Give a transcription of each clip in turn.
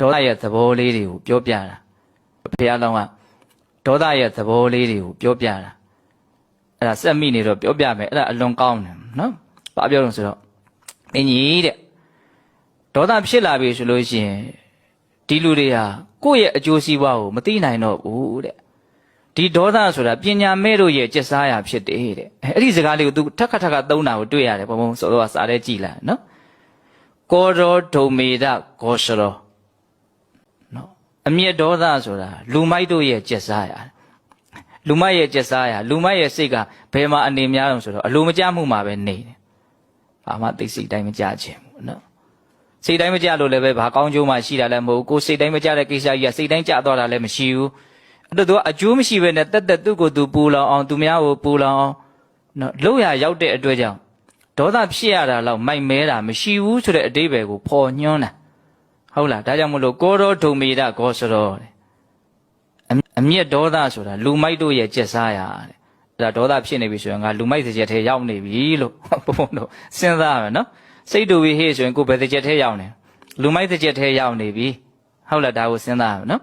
ဒေါသရဲ့သဘောလေးတွေကိုပြောပြတာဘုရားလောင်းကဒေါသရဲ့သဘောလေးတွေကိုပြောပြတာအဲ့ဒါစက်မိနေတော့ပြောပြမယ်အဲ့ဒါအလွန်ကောင်းတယ်နော်ဘာပြောလို့ဆိုတော့အင်းကြီးတဲ့ဒေါသဖြစ်လာပြီဆိုလို့ရှိရင်ဒီလူတွေဟာကိုယ့်ရဲ့အကျိုးစီးပွားကိုမသိနိုင်တော့ဘူးတဲ့ဒီဒေါသဆိုတာပညာမဲ့တို့ရဲ့ကျက်စားရာဖြစ်တယ်တဲ့အဲ့ဒီစကားလေးကို तू ထက်ခါထက်ခါသုံးတာကိုတွေ့ရတယ်ဘုံဘုံစောစောကစားတဲ့ကြည်လာနော်ကောရောဒုံမေဒဂောရှရောနော် အမျက်ဒေါသဆိုတာလူမိုက်တို့ရဲ့ကျက်စားရလူမိုက်ရဲ့ကျက်စားရလူမိုက်ရဲ့စိတ်ကဘယ်မှာအနေများအောင်ဆိုတော့အလိုမကျမှုမှာပဲနေတယ်ဘာမှသိစိတ်တိုင်းမကြခြင်းဘူးနော်စိတ်တိုင်းမကြလို့လည်းပဲဘာကောင်းကျိုးမှရှိတာလည်းမဟုတ်ဘူးကိုယ်စိတ်တိုင်းမကြတဲ့ကိစ္စကြီးကစိတ်တိုင်းကြသွားတာလည်းမရှိဘူးအဲ့တော့သူကအကျိုးမရှိဘဲနဲ့တက်တက်သူ့ကိုယ်သူပူလောင်အောင်သူများကိုပူလောင်အောင်နော်လောက်ရရောက်တဲ့အတွက်ကြောင့်ဒေါသဖြစ်ရတာတော့မိုက်မဲတာမရှိဘူးဆိုတဲ့အတိဘယ်ကိုပေါ်ညွှန်းတာ ဟုတ်လားဒါကြောင့်မလို့ကောရောဒုံမေဒဂောစရောတဲ့အအမျက်ဒေါသဆိုတာလူမိုက်တို့ရဲ့ကျက်စားရတဲ့အဲ့ဒါဒေါသဖြစ်နေပြီဆိုရင်ငါလူမိုက်တစ်ချက်ထဲရောက်နေပြီလို့ဘုံဘုံတို့စဉ်းစားရမယ်နော်စိတ်တူပြီးဟေ့ဆိုရင်ကိုယ်ဘယ်တစ်ချက်ထဲရောက်နေလူမိုက်တစ်ချက်ထဲရောက်နေပြီဟုတ်လားဒါကိုစဉ်းစားရမယ်နော်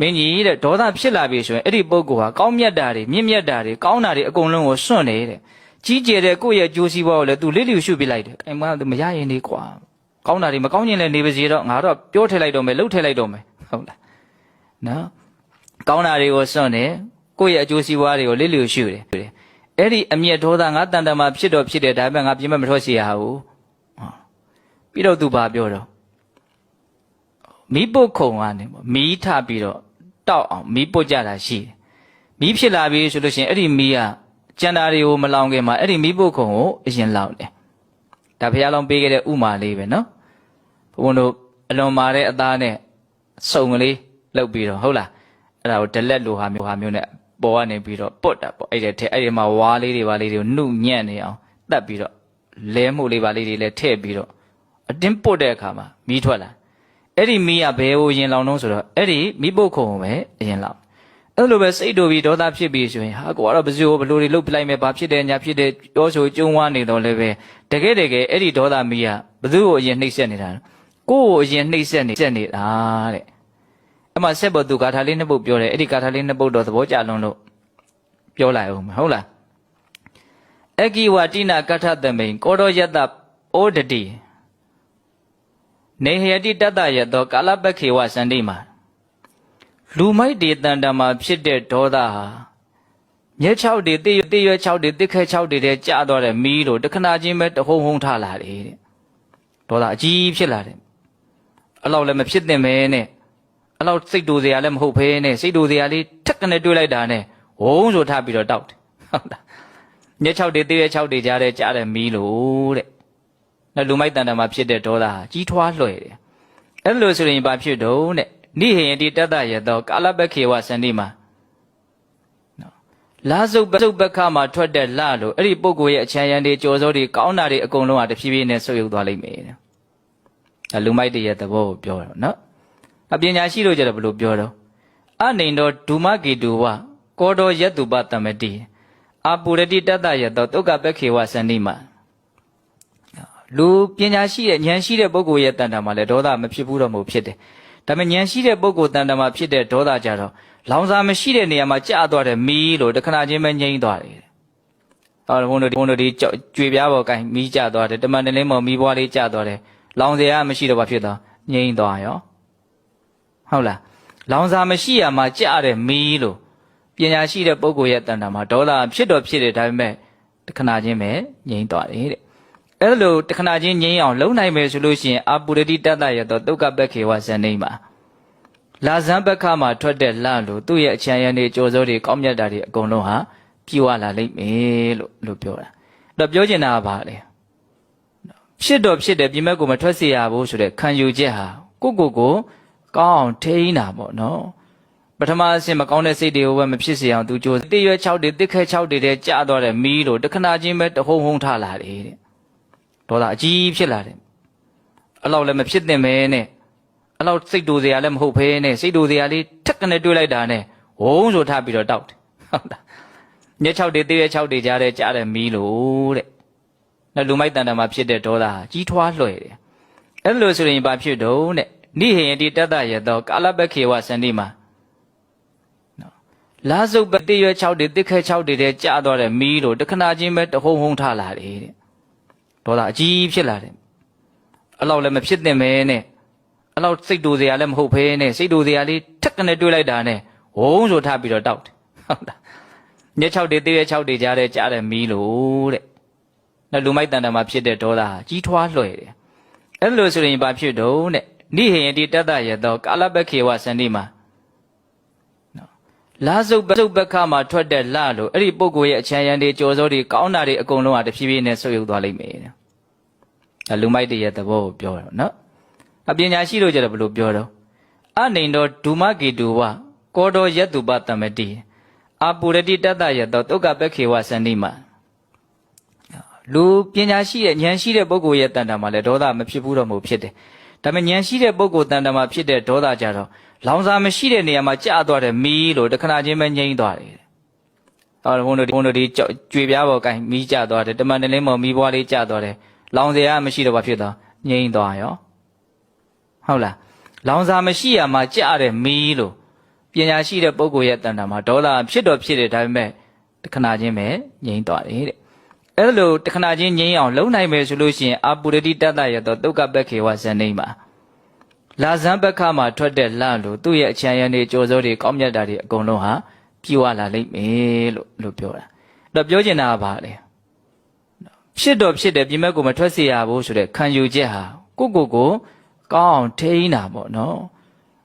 မင်းကြီးတဲ့ဒေါသဖြစ်လာပြီဆိုရင်အဲ့ဒီပုဂ္ဂိုလ်ဟာကောင်းမြတ်တာတွေမြင့်မြတ်တာတွေကောင်းတာတွေအကုန်လုံးကိုစွန့်နေတဲ့ကြီးကျယ်တဲ့ကိုယ့်ရဲ့ကြိုးစည်းပွားကိုလည်း तू လစ်လျူရှုပြလိုက်တယ်။အိမ်မှာ तू မရရင်နေကွာ။ ကောင်းတာတွေမကောင်းရင်လည်းနေပါစေတော့ငါတော့ပြောထည့်လိုက်တော့မယ်လှုပ်ထည့်လိုက်တော့မယ်ဟုတ်လား။နော်။ကောင်းတာတွေကိုစွန့်တယ်ကိုယ့်ရဲ့အကျိုးစီးပွားတွေကိုလစ်လျူရှုတယ်။အဲ့ဒီအမျက်ဒေါသငါတန်တမာဖြစ်တော့ဖြစ်တယ်ဒါပေမဲ့ငါပြင်မမထွက်စီရဘူး။ဟောပြီးတော့ तू ဘာပြောတော့မီးပုတ်ခုံကနေပေါ့မီးထပြီးတော့တောက်အောင်မီးပုတ်ကြတာရှိတယ်။မီးဖြစ်လာပြီဆိုလို့ရှိရင်အဲ့ဒီမီးကကျန်တာတွေကိုမလောင်ခင်မှာအဲ့ဒီမိဖို့ခုံကိုအရင်လောင်တယ်။ ဒါဘုရားလောင်းပေးခဲ့တဲ့ဥမာလေးပဲနော်။ဘုန်းတို့အလွန်မာတဲ့အသားနဲ့စုံကလေးလှုပ်ပြီးတော့ဟုတ်လား။အဲ့ဒါကိုဒလက်လိုဟာမျိုးဟာမျိုးနဲ့ပေါ်ကနေပြီးတော့ပုတ်တာပေါ့အဲ့ဒီထဲအဲ့ဒီမှာဝါလေးတွေပါလေးတွေကိုနှုတ်ညံ့နေအောင်တတ်ပြီးတော့လဲမှုလေးပါလေးတွေလည်းထည့်ပြီးတော့အတင်းပုတ်တဲ့အခါမှာမီးထွက်လာ။အဲ့ဒီမီးကဘယ်ကိုရင်လောင်တော့ဆိုတော့အဲ့ဒီမိဖို့ခုံကိုပဲအရင်လောင် အဲ့လိုပဲစိတ်တူပြီးဒေါသဖြစ်ပြီးဆိုရင်ဟာကိုကတော့ဘယ်လိုဘယ်လိုတွေလုပ်ပလိုက်မယ်ဘာဖြစ်တယ်ညာဖြစ်တယ်ပြောဆိုကြုံဝါနေတော့လည်းပဲတကယ်တကယ်အဲ့ဒီဒေါသမီးကဘသူ့ကိုအရင်နှိပ်စက်နေတာလဲကိုယ့်ကိုအရင်နှိပ်စက်နေစက်နေတာတဲ့အမှဆက်ပေါ်သူဂါထာလေးနှစ်ပုဒ်ပြောတယ်အဲ့ဒီဂါထာလေးနှစ်ပုဒ်တော့သဘောကျလွန်းလို့ပြောလိုက်အောင်မယ်ဟုတ်လားအကိဝတိနာကထသမိန်ကောရောယတဩဒတိနေဟယတိတတ္တယတောကာလပက္ခေဝစန္တိမာ လူမိုက်တွေတန်တမာဖြစ်တဲ့ဒေါသဟာမြဲ6တွေတိတိရွ6တွေတိခဲ6တွေတဲ့ကြာတော့တဲ့မီးတို့တခဏချင်းပဲတဟုံဟုံထလာတယ်တဲ့ဒေါသအကြီးဖြစ်လာတယ်အလောက်လည်းမဖြစ်သင့်ပဲနဲ့အလောက်စိတ်တူစရာလည်းမဟုတ်ဘဲနဲ့စိတ်တူစရာလေးထက်ကနေတွေးလိုက်တာနဲ့ဝုန်းဆိုထပြီးတော့တောက်တယ်ဟုတ်လားမြဲ6တွေတိရွ6တွေကြားတဲ့ကြာတဲ့မီးလို့တဲ့နော်လူမိုက်တန်တမာဖြစ်တဲ့ဒေါသဟာကြီးထွားလွှဲတယ်အဲ့လိုဆိုရင်ဘာဖြစ်တော့တဲ့ နိဟေယတိတတ္တယတောကာလပခေဝစန္တိမှာနော်လာစုပ်ပစုပ်ပခမှာထွက်တဲ့လလို့အဲ့ဒီပုဂ္ဂိုလ်ရဲ့အချမ်းရံတွေကြော်စောတွေကောင်းတာတွေအကုန်လုံးဟာတဖြည်းဖြည်းနဲ့ဆုပ်ယုပ်သွားလိမ့်မယ်တဲ့ဒါလူမိုက်တရဲ့သဘောကိုပြောတော့နော်အပညာရှိလို့ကြတော့ဘယ်လိုပြောတော့အနေတော်ဒုမဂေတုဝကောတော်ယတုပတမတိအာပုရတိတတ္တယတောတုတ်ကပခေဝစန္တိမှာလူပညာရှိတဲ့ဉာဏ်ရှိတဲ့ပုဂ္ဂိုလ်ရဲ့တန်တာမှာလည်းဒေါသမဖြစ်ဘူးတော့မဟုတ်ဖြစ်တယ် ဒါပေမဲ့ဉာဏ်ရှိတဲ့ပုဂ္ဂိုလ်တန်တမာဖြစ်တဲ့ဒေါသကြတော့လောင်စာမရှိတဲ့နေရာမှာကြာသွားတယ်မီးလို့တခဏချင်းပဲငြိမ်းသွားတယ်။အော်ဘုန်းတို့ဘုန်းတို့ဒီကြွေပြားပေါ်ကိုင်းမီးကြာသွားတယ်တမန်တလင်းပေါ်မီးပွားလေးကြာသွားတယ်လောင်စရာမရှိတော့ဘာဖြစ်သွားငြိမ်းသွားရောဟုတ်လားလောင်စာမရှိရမှာကြာတယ်မီးလို့ပညာရှိတဲ့ပုဂ္ဂိုလ်ရဲ့တန်တာမှာဒေါသဖြစ်တော့ဖြစ်တယ်ဒါပေမဲ့တခဏချင်းပဲငြိမ်းသွားတယ်တဲ့ အဲ့လိုတခဏချင်းငြိမ်းအောင်လုံနိုင်မယ်ဆိုလို့ရှိရင်အာပုရတိတတ္တရတော့ဒုက္ခပက္ခေဝဇန်နေမှာလာဇံပက္ခမှာထွက်တဲ့လလို့သူ့ရဲ့အချမ်းရံတွေကြောစိုးတွေကောင်းမြတ်တာတွေအကုန်လုံးဟာပြည့်ဝလာလိမ့်မယ်လို့လို့ပြောတာအဲ့တော့ပြောချင်တာကဘာလဲဖြစ်တော့ဖြစ်တယ်ပြင်မဲ့ကိုမထွက်စေရဘူးဆိုတဲ့ခံယူချက်ဟာကိုကိုကိုကောင်းအောင်ထိန်းတာပေါ့နော်ပထမအဆင့်မကောင်းတဲ့စိတ်တွေကိုပဲမဖြစ်စေအောင်သူကြိုးတိရွက်6တွေတိခဲ6တွေတဲ့ကြာတော့တဲ့မီးလို့တခဏချင်းပဲတဟုံဟုံထလာတယ်တဲ့ ဒေါသအကြီးဖြစ်လာတယ်အလောက်လည်းမဖြစ်သင့်ပဲနဲ့အလောက်စိတ်တူစရာလည်းမဟုတ်ဘဲနဲ့စိတ်တူစရာလေးထက်ကနေတွေးလိုက်တာနဲ့ဝုန်းဆိုထပြီးတော့တောက်တယ်ဟုတ်လားညက်6တွေသေးရ6တွေကြားတဲ့ကြားတဲ့မီးလို့တဲ့နော်လူမိုက်တန်တမှာဖြစ်တဲ့ဒေါသဟာကြီးထွားလွှဲတယ်အဲ့လိုဆိုရင်ဘာဖြစ်တော့တဲ့နိဟေယတိတတ္တယတောကာလပခေဝစန္တိမှာနော်လာစုပ်ပတိရွယ်6တွေတစ်ခဲ6တွေတဲ့ကြာသွားတဲ့မီးလို့တခဏချင်းပဲတဟုံဟုံထလာတယ်တဲ့ ဒေါသအကြီးဖြစ်လာတယ်အဲ့လောက်လည်းမဖြစ်သင့်ပဲနဲ့အဲ့လောက်စိတ်တူစရာလည်းမဟုတ်ဖဲနဲ့စိတ်တူစရာလေးထက်ကနေတွေးလိုက်တာနဲ့ဝုန်းဆိုထပြီးတော့တောက်တယ်ဟုတ်လားညက်6တွေတစ်ရွယ်6တွေကြားတဲ့ကြားတဲ့မီးလို့တဲ့နော်လူမိုက်တန်တမှာဖြစ်တဲ့ဒေါသဟာကြီးထွားလွှဲတယ်အဲ့လိုဆိုရင်ဘာဖြစ်တော့တဲ့နိဟေယတိတတ္တယတောကာလပခေဝစန္တိမှာနော် လာစုပ်ပစုပ်ပခမှာထွက်တဲ့လလို့အဲ့ဒီပုဂ္ဂိုလ်ရဲ့အချမ်းရံတွေကြော်စောတွေကောင်းတာတွေအကုန်လုံးဟာတဖြည်းဖြည်းနဲ့ဆုပ်ယုပ်သွားလိမ့်မယ်တဲ့အဲလူမိုက်တရဲ့သဘောကိုပြောတော့နော်အပညာရှိလို့ကြတော့ဘယ်လိုပြောတော့အနေတော်ဒုမကေတုဝကောတော်ယတုပတမတိအာပုရတိတတ္တယတောတုတ်ကပခေဝစန္တိမှာလူပညာရှိတဲ့ဉာဏ်ရှိတဲ့ပုဂ္ဂိုလ်ရဲ့တန်တာမှာလည်းဒေါသမဖြစ်ဘူးတော့မဟုတ်ဖြစ်တယ် ဒါပေမဲ့ဉာဏ်ရှိတဲ့ပုဂ္ဂိုလ်တန်တာမှာဖြစ်တဲ့ဒေါသကြတော့လောင်စာမရှိတဲ့နေရာမှာကြာသွားတယ်မီးလို့တခဏချင်းပဲငြိမ့်သွားတယ်ဟောဘုန်းတို့ဘုန်းတို့ဒီကြောက်ကြွေပြားပေါ်ကိုင်မီးကြသွားတယ်တမန်တလင်းပေါ်မီးဘွားလေးကြသွားတယ်လောင်စရာမရှိတော့ဘာဖြစ်သွားငြိမ့်သွားရောဟုတ်လားလောင်စာမရှိရမှာကြာတယ်မီးလို့ပညာရှိတဲ့ပုဂ္ဂိုလ်ရဲ့တန်တာမှာဒေါသဖြစ်တော့ဖြစ်တယ်ဒါပေမဲ့တခဏချင်းပဲငြိမ့်သွားတယ်တဲ့ အဲ့လိုတခဏချင်းငြိမ်းအောင်လုံနိုင်မယ်ဆိုလို့ရှိရင်အာပုရတိတတ္တရတော့တုတ်ကပက်ခေဝဇန်နေမှာလာဇန်ဘက်ခမှာထွက်တဲ့လလို့သူ့ရဲ့အချမ်းရံတွေကြော်စိုးတွေကောင်းမြတ်တာတွေအကုန်လုံးဟာပြေဝလာလိမ့်မယ်လို့လို့ပြောတာအဲ့တော့ပြောချင်တာကဘာလဲဖြစ်တော့ဖြစ်တယ်ပြင်မဲ့ကိုမထွက်စေရဘူးဆိုတဲ့ခံယူချက်ဟာကိုကိုကိုကောင်းအောင်ထိန်းတာပေါ့နော်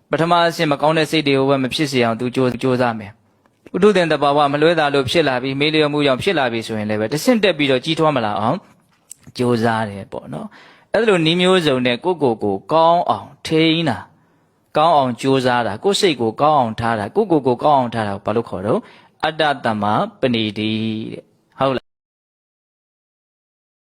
ပထမအဆင့်မကောင်းတဲ့စိတ်တွေကိုပဲမဖြစ်စေအောင်သူကြိုးကြိုးစားမယ် ဥဒုသင်တဘာဝမလွဲတာလို့ဖြစ်လာပြီးမေးလျော်မှုကြောင့်ဖြစ်လာပြီးဆိုရင်လည်းပဲတဆင့်တက်ပြီးတော့ကြီးထွားမလာအောင်ကြိုးစားတယ်ပေါ့နော်အဲ့လိုနှီးမျိုးစုံနဲ့ကိုယ့်ကိုယ်ကိုကောင်းအောင်ထိန်းတာကောင်းအောင်ကြိုးစားတာကိုယ့်စိတ်ကိုကောင်းအောင်ထားတာကိုယ့်ကိုယ်ကိုကောင်းအောင်ထားတာကိုဘာလို့ခေါ်တော့အတ္တတမပဏိတိတဲ့